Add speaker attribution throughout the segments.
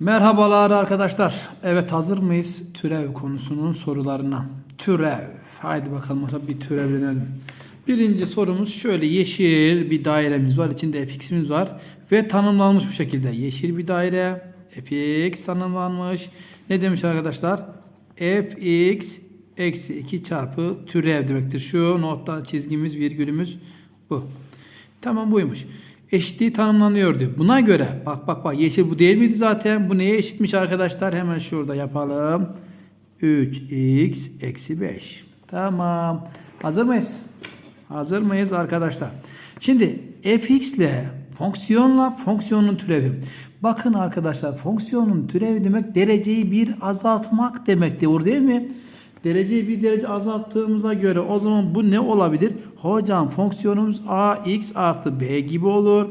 Speaker 1: Merhabalar arkadaşlar. Evet hazır mıyız türev konusunun sorularına? Türev. Haydi bakalım bir türevlenelim. Birinci sorumuz şöyle yeşil bir dairemiz var. İçinde fx'imiz var. Ve tanımlanmış bu şekilde. Yeşil bir daire. fx tanımlanmış. Ne demiş arkadaşlar? fx eksi 2 çarpı türev demektir. Şu nottan çizgimiz virgülümüz bu. Tamam buymuş. Eşitliği tanımlanıyor diyor. Buna göre bak bak bak yeşil bu değil miydi zaten? Bu neye eşitmiş arkadaşlar? Hemen şurada yapalım. 3x eksi 5. Tamam. Hazır mıyız? Hazır mıyız arkadaşlar? Şimdi fx ile fonksiyonla fonksiyonun türevi. Bakın arkadaşlar fonksiyonun türevi demek dereceyi bir azaltmak demek doğru değil mi? Dereceyi bir derece azalttığımıza göre o zaman bu ne olabilir? Hocam fonksiyonumuz ax artı b gibi olur.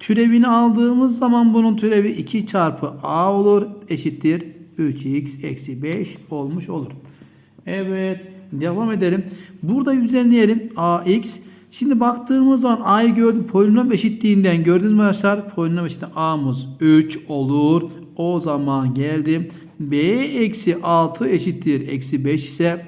Speaker 1: Türevini aldığımız zaman bunun türevi 2 çarpı a olur. Eşittir 3x eksi 5 olmuş olur. Evet devam edelim. Burada düzenleyelim ax. Şimdi baktığımız zaman a'yı gördük polinom eşitliğinden gördünüz mü arkadaşlar? Polinom eşitliğinden a'mız 3 olur. O zaman geldim. B eksi 6 eşittir. Eksi 5 ise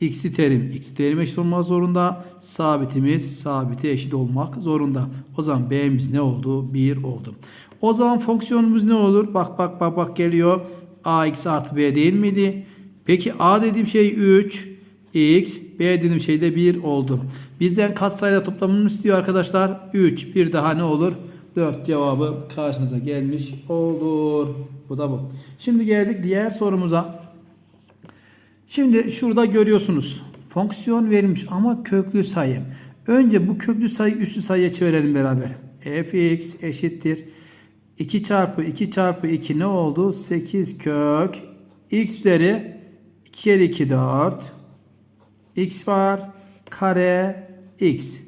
Speaker 1: x'i terim x terim eşit olmak zorunda. Sabitimiz sabite eşit olmak zorunda. O zaman b'miz ne oldu? 1 oldu. O zaman fonksiyonumuz ne olur? Bak bak bak bak geliyor. ax artı b değil miydi? Peki a dediğim şey 3. x b dediğim şey de 1 oldu. Bizden katsayıda toplamını istiyor arkadaşlar. 3 bir daha ne olur? 4 cevabı karşınıza gelmiş olur. Bu da bu. Şimdi geldik diğer sorumuza. Şimdi şurada görüyorsunuz. Fonksiyon verilmiş ama köklü sayı. Önce bu köklü sayı üslü sayıya çevirelim beraber. fx eşittir. 2 çarpı 2 çarpı 2 ne oldu? 8 kök. x üzeri 2 kere 2 4. x var. Kare x.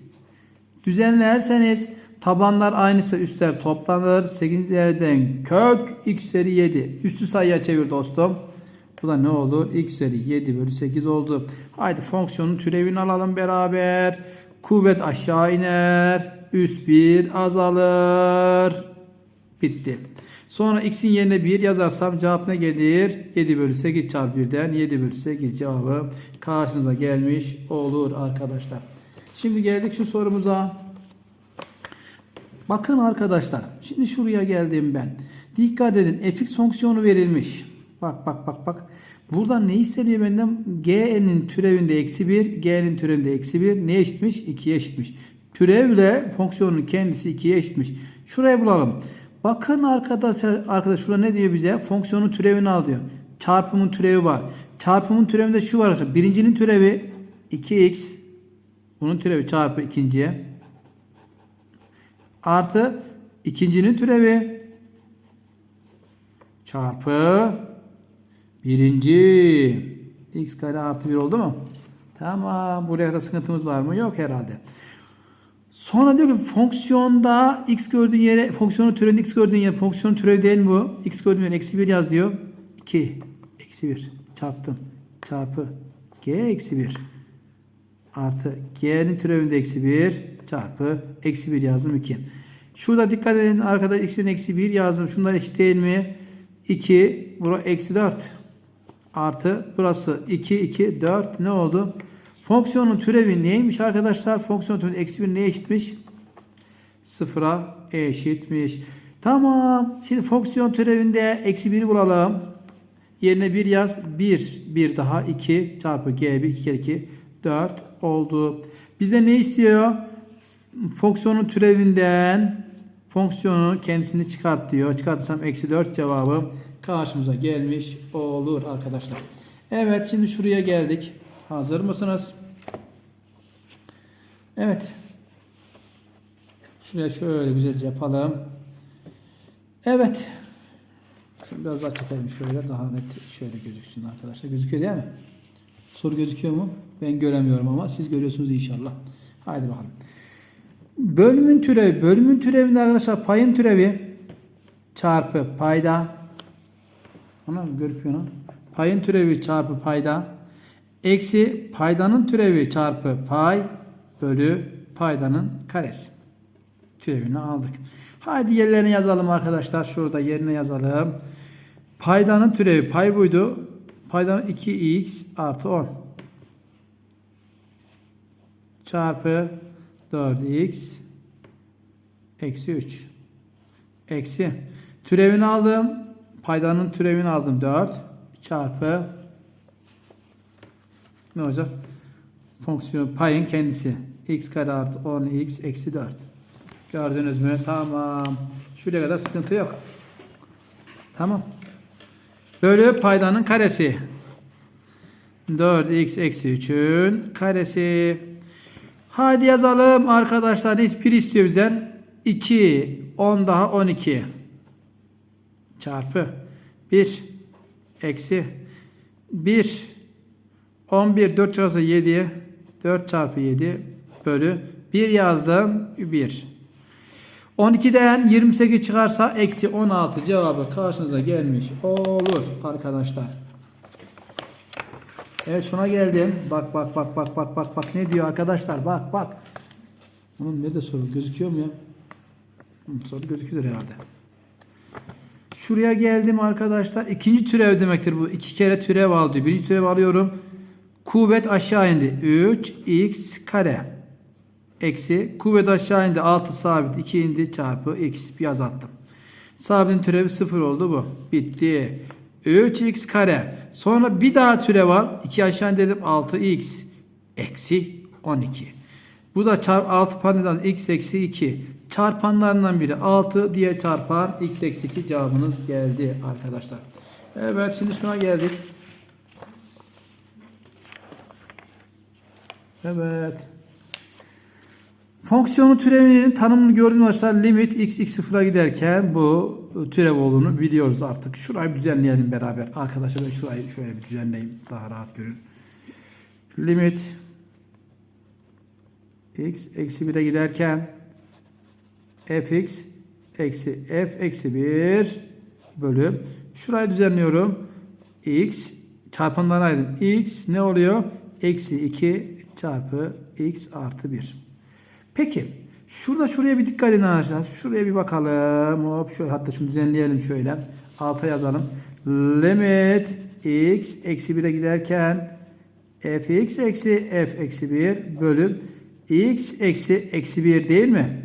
Speaker 1: Düzenlerseniz tabanlar aynısı üstler toplanır. 8 yerden kök x üzeri 7. Üstü sayıya çevir dostum. Bu da ne olur? x üzeri 7 bölü 8 oldu. Haydi fonksiyonun türevini alalım beraber. Kuvvet aşağı iner. Üst 1 azalır. Bitti. Sonra x'in yerine 1 yazarsam cevap ne gelir? 7 bölü 8 çarpı 1'den 7 bölü 8 cevabı karşınıza gelmiş olur arkadaşlar. Şimdi geldik şu sorumuza. Bakın arkadaşlar. Şimdi şuraya geldim ben. Dikkat edin. fx fonksiyonu verilmiş. Bak bak bak bak. Burada ne isteniyor benden? g'nin türevinde eksi 1, g'nin türevinde eksi 1 ne eşitmiş? 2'ye eşitmiş. Türevle fonksiyonun kendisi 2'ye eşitmiş. Şuraya bulalım. Bakın arkadaşlar, arkadaş şurada ne diyor bize? Fonksiyonun türevini al diyor. Çarpımın türevi var. Çarpımın türevinde şu var arkadaşlar. Birincinin türevi 2x. Bunun türevi çarpı ikinciye. Artı ikincinin türevi çarpı birinci x kare artı 1 oldu mu? Tamam. Buraya da sıkıntımız var mı? Yok herhalde. Sonra diyor ki fonksiyonda x gördüğün yere fonksiyonun türevinde x gördüğün yere fonksiyonun türevi değil mi bu? x gördüğün yere eksi 1 yaz diyor. 2 eksi 1 çarptım. Çarpı g eksi 1 artı g'nin türevinde eksi 1 çarpı eksi 1 yazdım 2. Şurada dikkat edin arkadaş x'in eksi 1 yazdım. Şunlar eşit değil mi? 2 burası eksi 4 artı burası 2 2 4 ne oldu? Fonksiyonun türevi neymiş arkadaşlar? Fonksiyonun türevi eksi 1 neye eşitmiş? Sıfıra eşitmiş. Tamam. Şimdi fonksiyon türevinde eksi 1'i bulalım. Yerine 1 yaz. 1. 1 daha 2 çarpı g1 2 kere 2 4 oldu. Bize ne istiyor? Fonksiyonun türevinden fonksiyonun kendisini çıkart diyor. Çıkartırsam eksi 4 cevabı karşımıza gelmiş olur arkadaşlar. Evet şimdi şuraya geldik. Hazır mısınız? Evet. Şuraya şöyle güzelce yapalım. Evet. Şunu biraz daha çekelim şöyle daha net şöyle gözüksün arkadaşlar. Gözüküyor değil mi? Soru gözüküyor mu? Ben göremiyorum ama siz görüyorsunuz inşallah. Haydi bakalım. Bölümün türevi. Bölümün türevinde arkadaşlar payın türevi çarpı payda. Ana görüküyor lan. Payın türevi çarpı payda. Eksi paydanın türevi çarpı pay bölü paydanın karesi. Türevini aldık. Haydi yerlerine yazalım arkadaşlar. Şurada yerine yazalım. Paydanın türevi pay buydu. Paydanın 2x artı 10 çarpı 4x eksi 3 eksi türevini aldım. Paydanın türevini aldım 4 çarpı ne olacak? Fonksiyon payın kendisi x kare artı 10x eksi 4. Gördünüz mü? Tamam. Şuraya kadar sıkıntı yok. Tamam. Bölü paydanın karesi. 4x eksi 3'ün karesi. Hadi yazalım arkadaşlar. Bir istiyor bizden. 2, 10 daha 12. Çarpı 1 eksi 1 11 4 çarpı 7 4 çarpı 7 bölü 1 yazdım 1. 12'den 28 çıkarsa eksi 16 cevabı karşınıza gelmiş olur arkadaşlar. Evet şuna geldim. Bak bak bak bak bak bak bak ne diyor arkadaşlar bak bak. Bunun ne de soru gözüküyor mu ya? Hı, Soru gözüküyor herhalde. Şuraya geldim arkadaşlar. İkinci türev demektir bu. İki kere türev aldı. Birinci türev alıyorum. Kuvvet aşağı indi. 3x kare. Eksi. Kuvvet aşağı indi. 6 sabit. 2 indi çarpı x. Bir azalttım. Sabitin türevi 0 oldu bu. Bitti. 3x kare. Sonra bir daha türev al. 2 aşağı indirdim. 6x. Eksi 12. Bu da çarp 6 parantez x eksi 2. Çarpanlarından biri 6 diye çarpan x eksi 2 cevabınız geldi arkadaşlar. Evet şimdi şuna geldik. Evet. Fonksiyonun türevinin tanımını gördüğünüz arkadaşlar limit x x sıfıra giderken bu türev olduğunu biliyoruz artık. Şurayı düzenleyelim beraber. Arkadaşlar şurayı şöyle bir düzenleyeyim daha rahat görün. Limit x eksi 1'e giderken fx eksi f eksi 1 bölü şurayı düzenliyorum. x çarpanlarına ayırdım. x ne oluyor? Eksi 2 çarpı x artı 1. Peki şurada şuraya bir dikkat edin arkadaşlar. Şuraya bir bakalım. Hop şöyle hatta şunu düzenleyelim şöyle. Alta yazalım. Limit x eksi 1'e giderken fx eksi f eksi 1 bölü x eksi eksi 1 değil mi?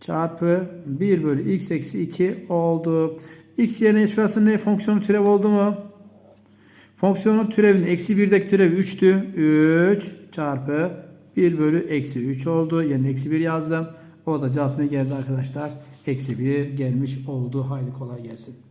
Speaker 1: Çarpı 1 bölü x eksi 2 oldu. x yerine şurası ne? Fonksiyonun türev oldu mu? Fonksiyonun türevinin eksi 1'deki türevi 3'tü. 3 çarpı 1 bölü eksi 3 oldu. Yani eksi 1 yazdım. O da cevap ne geldi arkadaşlar? Eksi 1 gelmiş oldu. Haydi kolay gelsin.